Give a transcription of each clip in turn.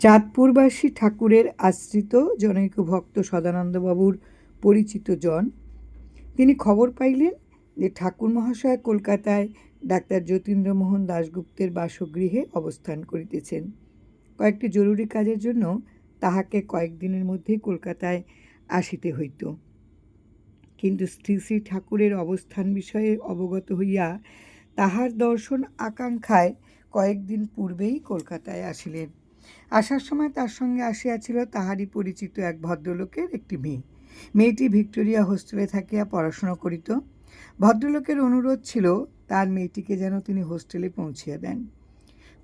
চাঁদপুরবাসী ঠাকুরের আশ্রিত জনৈক ভক্ত সদানন্দবাবুর পরিচিত জন। তিনি খবর পাইলেন যে ঠাকুর মহাশয় কলকাতায় ডাক্তার যতীন্দ্রমোহন দাশগুপ্তের বাসগৃহে অবস্থান করিতেছেন। কয়েকটি জরুরি কাজের জন্য তাহাকে কয়েকদিনের মধ্যেই কলকাতায় আসিতে হইত। কিন্তু শ্রী শ্রী ঠাকুরের অবস্থান বিষয়ে অবগত হইয়া তাহার দর্শন আকাঙ্ক্ষায় কয়েকদিন পূর্বেই কলকাতায় আসিলেন। আসার সময় তার সঙ্গে আসিয়াছিল তাহারই পরিচিত এক ভদ্রলোকের একটি মেয়ে। মেয়েটি ভিক্টোরিয়া হোস্টেলে থাকিয়া পড়াশোনা করিত। ভদ্রলোকের অনুরোধ ছিল তার মেয়েটিকে যেন তিনি হোস্টেলে পৌঁছিয়া দেন।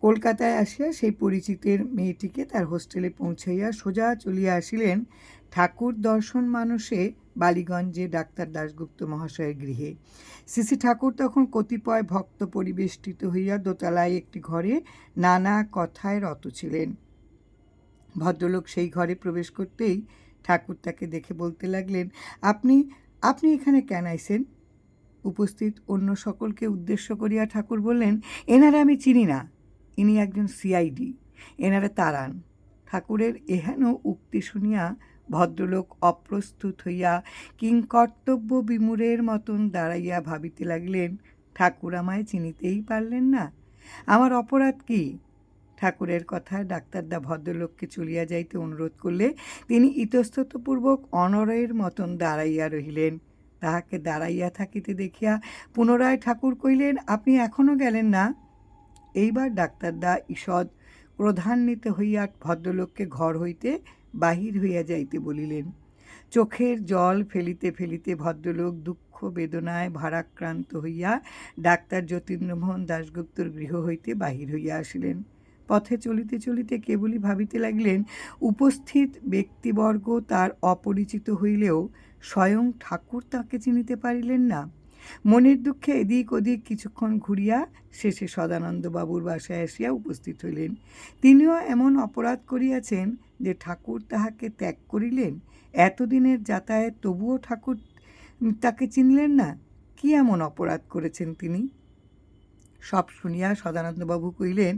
কলকাতায় আসিয়া সেই পরিচিতের মেয়েটিকে তার হোস্টেলে পৌঁছাইয়া সোজা চলিয়া আসিলেন ঠাকুর দর্শন মানুষে বালিগঞ্জে ডাক্তার দাশগুপ্ত মহাশয়ের গৃহে। শ্রী ঠাকুর তখন কতিপয় ভক্ত পরিবেষ্টিত হইয়া দোতলায় একটি ঘরে নানা কথায় রত ছিলেন। ভদ্রলোক সেই ঘরে প্রবেশ করতেই ঠাকুর তাকে দেখে বলতে লাগলেন, আপনি আপনি এখানে কেন আইসেন উপস্থিত অন্য সকলকে উদ্দেশ্য করিয়া ঠাকুর বললেন, এনারা আমি চিনি না। ইনি একজন সিআইডি এনারা তারান। ঠাকুরের এহেন উক্তি শুনিয়া ভদ্রলোক অপ্রস্তুত হইয়া কিংকর্তব্য বিমূরের মতন দাঁড়াইয়া ভাবিতে লাগলেন, ঠাকুর আমায় চিনিতেই পারলেন না। আমার অপরাধ কি? ঠাকুরের কথায় ডাক্তারদা ভদ্রলোককে চলিয়া যাইতে অনুরোধ করলে তিনি ইতস্ততপূর্বক অনরের মতন দাঁড়াইয়া রহিলেন। তাহাকে দাঁড়াইয়া থাকিতে দেখিয়া পুনরায় ঠাকুর কইলেন আপনি এখনও গেলেন না? এইবার ডাক্তারদা ঈষৎ ক্রধান্বিত হইয়া ভদ্রলোককে ঘর হইতে বাহির হইয়া যাইতে বলিলেন, চোখের জল ফেলিতে ফেলিতে ভদ্রলোক দুঃখ বেদনায় ভারাক্রান্ত হইয়া ডাক্তার যতীন্দ্রমোহন দাশগুপ্তর গৃহ হইতে বাহির হইয়া আসিলেন। পথে চলিতে চলিতে কেবলই ভাবিতে লাগলেন, উপস্থিত ব্যক্তিবর্গ তার অপরিচিত হইলেও স্বয়ং ঠাকুর তাকে চিনিতে পারিলেন না। মনের দুঃখে এদিক ওদিক কিছুক্ষণ ঘুরিয়া শেষে সদানন্দবাবুর বাসায় আসিয়া উপস্থিত হইলেন। তিনিও এমন অপরাধ করিয়াছেন যে ঠাকুর তাহাকে ত্যাগ করিলেন। এতদিনের যাতায়াত তবুও ঠাকুর তাকে চিনলেন না। কি এমন অপরাধ করেছেন তিনি? সব শুনিয়া সদানন্দবাবু কইলেন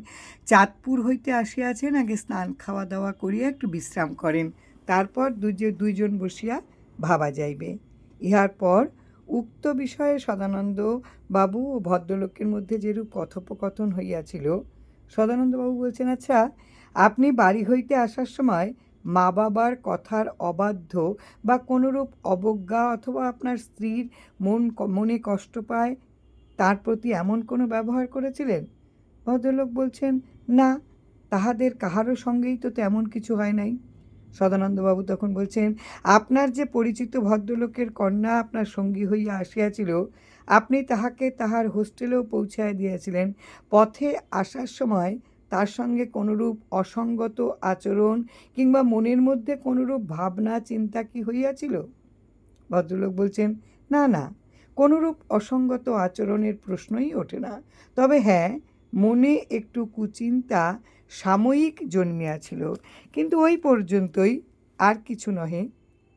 চাঁদপুর হইতে আসিয়াছেন, আগে স্নান খাওয়া দাওয়া করিয়া একটু বিশ্রাম করেন। তারপর দুজন দুইজন বসিয়া ভাবা যাইবে। ইহার পর উক্ত বিষয়ে সদানন্দ বাবু ও ভদ্রলোকের মধ্যে যেরূপ কথোপকথন হইয়াছিল সদানন্দবাবু বলছেন আচ্ছা আপনি বাড়ি হইতে আসার সময় মা বাবার কথার অবাধ্য বা কোনোরূপ অবজ্ঞা অথবা আপনার স্ত্রীর মন মনে কষ্ট পায়, তার প্রতি এমন কোনো ব্যবহার করেছিলেন? ভদ্রলোক বলছেন, না, তাহাদের কাহারও সঙ্গেই তো তেমন কিছু হয় নাই। সদানন্দবাবু তখন বলছেন, আপনার যে পরিচিত ভদ্রলোকের কন্যা আপনার সঙ্গী হইয়া আসিয়াছিল, আপনি তাহাকে তাহার হোস্টেলেও পৌঁছায় দিয়েছিলেন। পথে আসার সময় তার সঙ্গে কোনরূপ অসঙ্গত আচরণ কিংবা মনের মধ্যে কোনরূপ ভাবনা, চিন্তা কি হইয়াছিল? ভদ্রলোক বলছেন, না না, কোনরূপ অসঙ্গত আচরণের প্রশ্নই ওঠে না। তবে হ্যাঁ মনে একটু কুচিন্তা সাময়িক জন্মিয়াছিল, কিন্তু ওই পর্যন্তই আর কিছু নহে।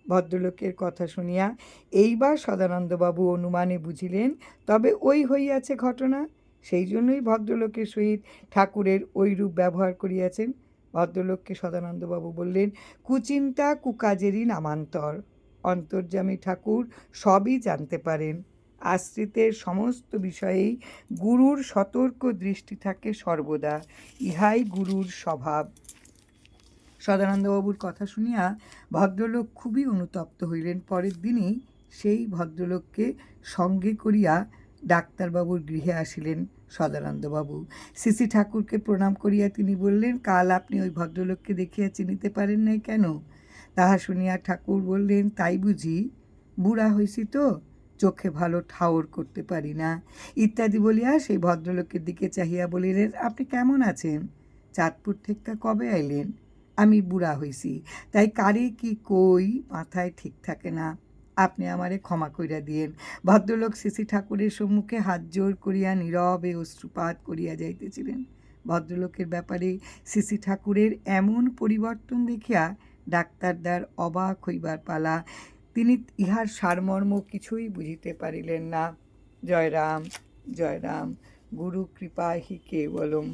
ভদ্রলোকের কথা শুনিয়া এইবার সদানন্দবাবু অনুমানে বুঝিলেন, তবে ওই হইয়াছে ঘটনা। সেই জন্যই ভদ্রলোকের সহিত ঠাকুরের ওইরূপ ব্যবহার করিয়াছেন। ভদ্রলোককে সদানন্দবাবু বললেন, কুচিন্তা কুকাজেরই নামান্তর। অন্তর্যামী ঠাকুর সবই জানতে পারেন। আশ্রিতের সমস্ত বিষয়েই গুরুর সতর্ক দৃষ্টি থাকে সর্বদা। ইহাই গুরুর স্বভাব। সদানন্দবাবুর কথা শুনিয়া ভদ্রলোক খুবই অনুতপ্ত হইলেন। পরের দিনই সেই ভদ্রলোককে সঙ্গে করিয়া ডাক্তারবাবুর গৃহে আসিলেন সদানন্দবাবু। সিসি ঠাকুরকে প্রণাম করিয়া তিনি বললেন, কাল আপনি ওই ভদ্রলোককে দেখিয়া চিনিতে পারেন নাই কেন? তাহা শুনিয়া ঠাকুর বললেন, তাই বুঝি। বুড়া হয়েছি তো? চোখে ভালো ঠাওর করতে পারি না। ইত্যাদি বলিয়া সেই ভদ্রলোকের দিকে চাহিয়া বলিলেন আপনি কেমন আছেন? চাঁদপুর থেকে কবে আইলেন? আমি বুড়া হইছি। তাই কারে কি কই মাথায় ঠিক থাকে না। আপনি আমারে ক্ষমা কইরা দিয়েন। ভদ্রলোক শ্রী ঠাকুরের সম্মুখে হাত জোর করিয়া নীরবে অশ্রুপাত করিয়া যাইতেছিলেন। ভদ্রলোকের ব্যাপারে শ্রী ঠাকুরের এমন পরিবর্তন দেখিয়া ডাক্তারদার অবাক হইবার পালা তিনি ইহার সারমর্ম কিছুই বুঝিতে পারিলেন না। জয়রাম জয়রাম জয় রাম গুরু কৃপা হি কেবলম।